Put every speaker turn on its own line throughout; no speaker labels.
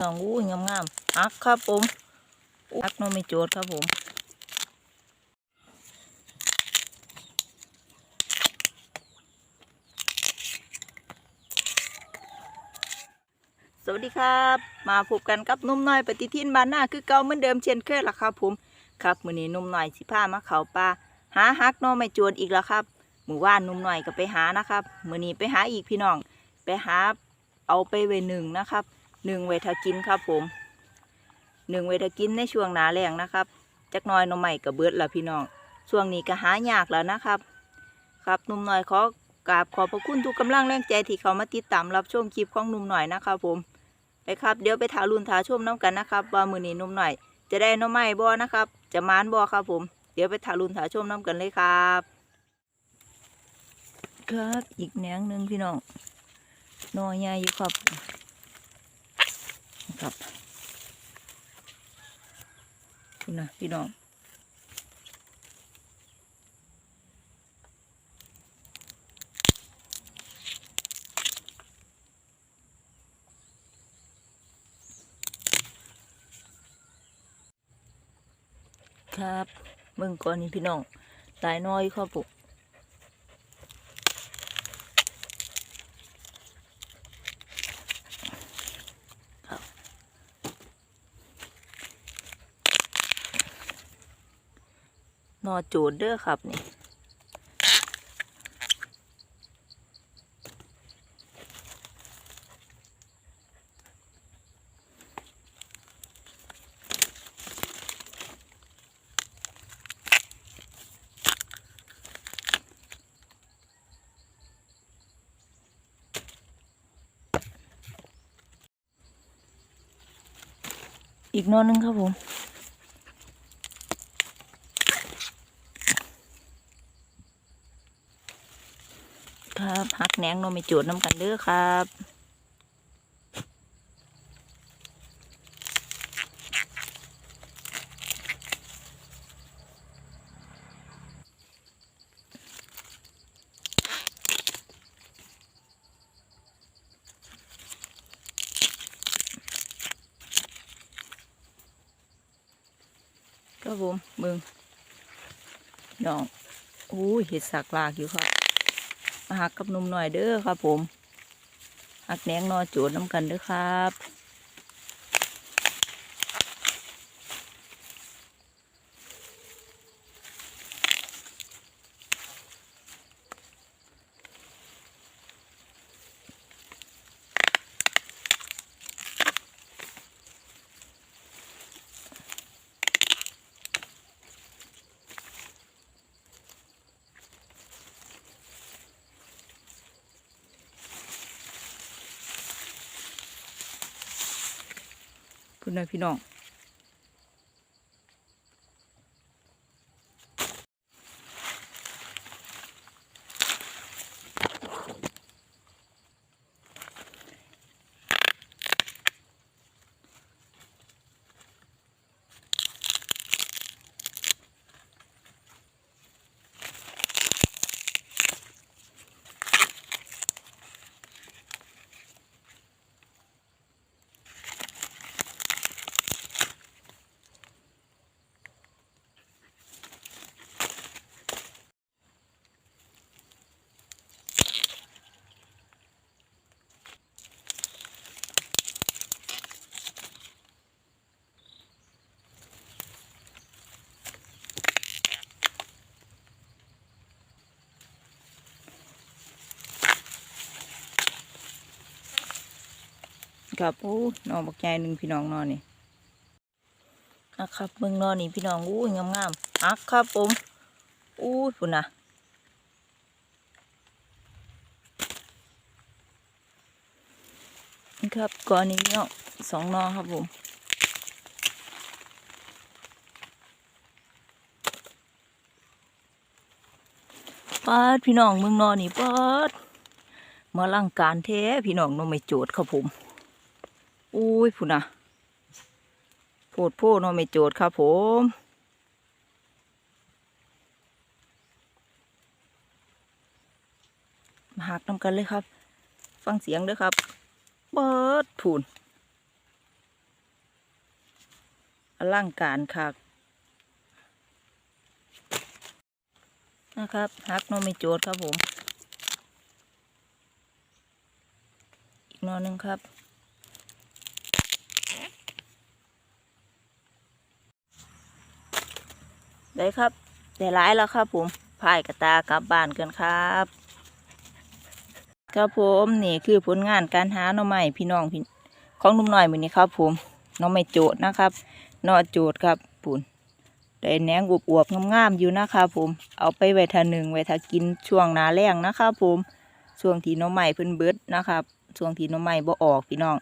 น้องอู้งามงามๆอักครับผมอักน้องไม่โจดครับผมสวัสดีครับ มาพบกันกับนุ่มน้อยปฏิทินบานหน้าคือเก่าเหมือนเดิมเช่นเคยล่ะครับผมครับมื้อนี้นุ่มน้อยสิพามาเขาป่าหาฮักน้องไม่โจรอีกแล้วครับมื้อวานนุ่มน้อยก็ไปหานะครับมื้อนี้ไปหาอีกพี่น้อง ไปหาเอาไปไว้หนึ่งนะครับ หนึ่งไว้ถ้ากินครับผมหนึ่งไว้ถ้ากินในช่วงหนาแรงนะครับ จักน้อยน้องใหม่ก็เบิดแล้วพี่น้องช่วงนี้ก็หายากแล้วนะครับ ครับนุ่มหน้อยขอกราบขอบพระคุณทุกกำลังแรงใจที่เขามาติดตามรับชมคลิปของนุ่มหน่อยนะครับผมไปครับเดี๋ยวไปถารุนถาชมน้ำกันนะครับว่ามือนี้นุ่มหน่อย จะได้น้อไม้บ่นะครับ จะมานบ่ครับผม เดี๋ยวไปถารุนถาชมน้ำกันเลยครับ ครับอีกแหนงหนึ่งพี่น้องนอใหญ่อยู่ครับคุณ นะพี่น้องครับเบิ่งก่อนนี่พี่น้องหลายน้อยครับผมครับหนอ โจดเด้อครับนี่อีกนอหนึงครับผม ครับหักแหนงนอไม่โจดน้ำกันเด้อครับครับผมเบิ่งน้องอู้เห็ดสักลากอยู่ครับ หักกับหนุ่มหน่อยเด้อครับผมหักแหนงนอโจดน้ำกันเด้อครับ คุณนายพี่น้อง ครับอู้นองบักใหญ่หนึ่งพี่น้องนอนนี่อะครับเบิ่งนอนนี่พี่น้องอู้ยงามๆอักครับผมอู้ยพุ่นนะนี่ครับก่อนนี้พี่น้องสองนอครับผมปาดพี่น้องเมืองนอนนี่ปาดมาลังการแท้พี่น้องน้องไม่โจดครับผม อุ้ยพุ่นะโพดโพน้องไม่โจดครับผมมาหักน้ำกันเลยครับ ฟังเสียงด้วยครับ เบิดผุนอลังการคักนะครับฮักนอไม่โจดครับผม อีกนอหนึงครับ ได้ครับได้หลายแล้วครับผมพายกระตากลับบ้านกันครับ ครับผมนี่คือผลงานการหาหน่อไม้พี่น้องพี่ของนุ่มหน่อยมือนี้ครับ ผมหน่อไม้โจดนะครับนอโจดครับปุ่นได้แหนงอวบๆงามๆอยู่นะครับผมเอาไปไว้ทาหนึ่งไว้ทากินช่วงหนาแรงนะครับผมช่วงที่หน่อไม้เพิ่นเบิดนะครับช่วงที่หน่อไม้บ่ออกพี่น้อง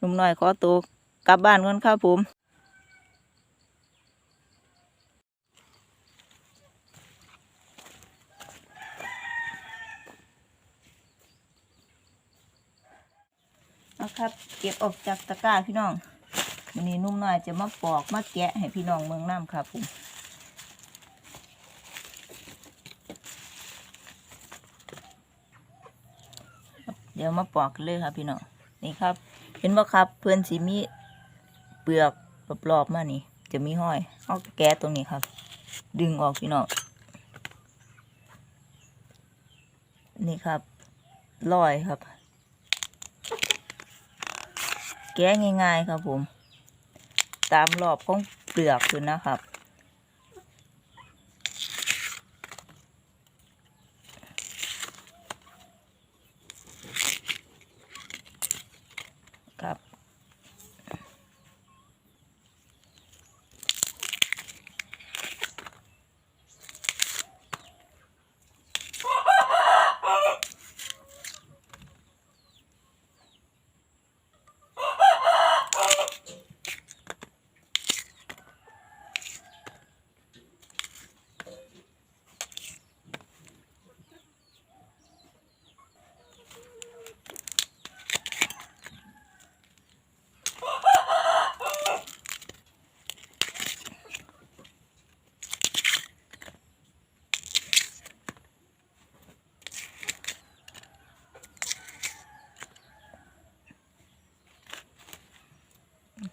นุ่มหน่อยขอตัวกลับบ้านก่อนครับผม นะครับ เก็บออกจากตะกร้าพี่น้องวันนี้นุ่มหน่อยจะมาปอกมาแกะให้พี่น้องเมืองน้ำครับผมเดี๋ยวมาปอกกันเลยครับพี่น้องนี่ครับ เห็นบ่ครับเพื่อนสีมีเปลือกรอบๆมานี่จะมีห้อยเอาแกะตรงนี้ครับ ดึงออกพี่น้องนี่ครับลอยครับ แก้ง่าย ๆ ครับผม ตามรอบของเปลือกคือนะครับครับ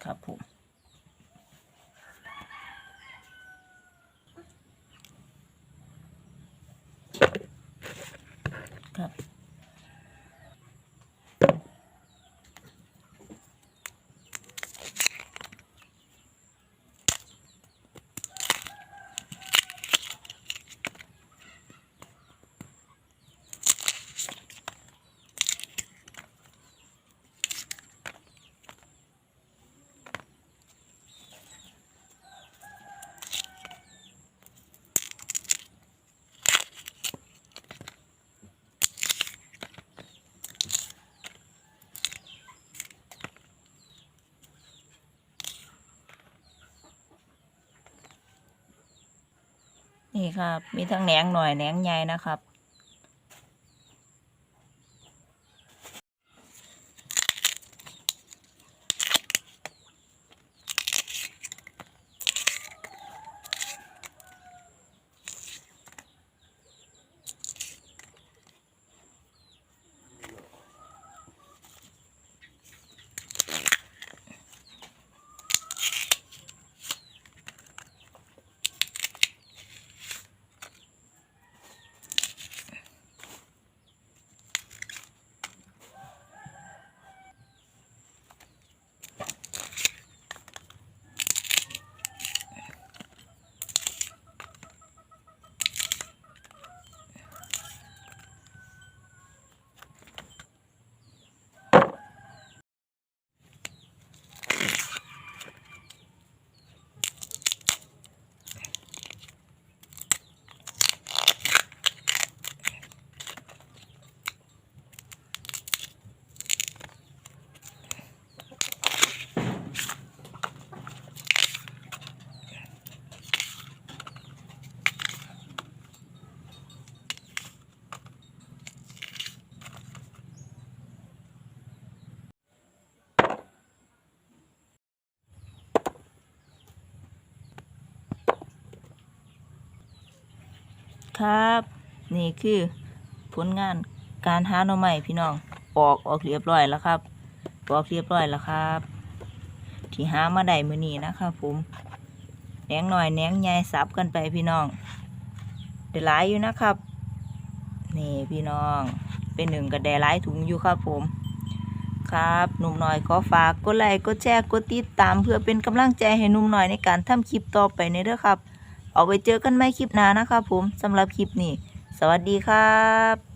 ครับผม นี่ครับ มีทั้งแหนงหน่อยแหนงใหญ่นะครับ ครับ นี่คือผลงานการหาหน่อไม้พี่น้องปอกออกเรียบร้อยแล้วครับปอกเรียบร้อยแล้วครับ ที่หามาได้มือนี้นะครับผมแหนงหน่อยแหนงใหญ่สับกันไปพี่น้องได้หลายอยู่นะครับนี่พี่น้องเป็นหนึ่งก็ได้หลายถุงอยู่ครับผม ครับหนุ่มหน่อยขอฝากกดไลค์กดแชร์กดติดตามเพื่อเป็นกำลังใจให้หนุ่มหน่อยในการทำคลิปต่อไปในเด้อครับ เอาไว้เจอกันใหม่คลิปหน้านะคะผมสำหรับคลิปนี้ สวัสดีครับ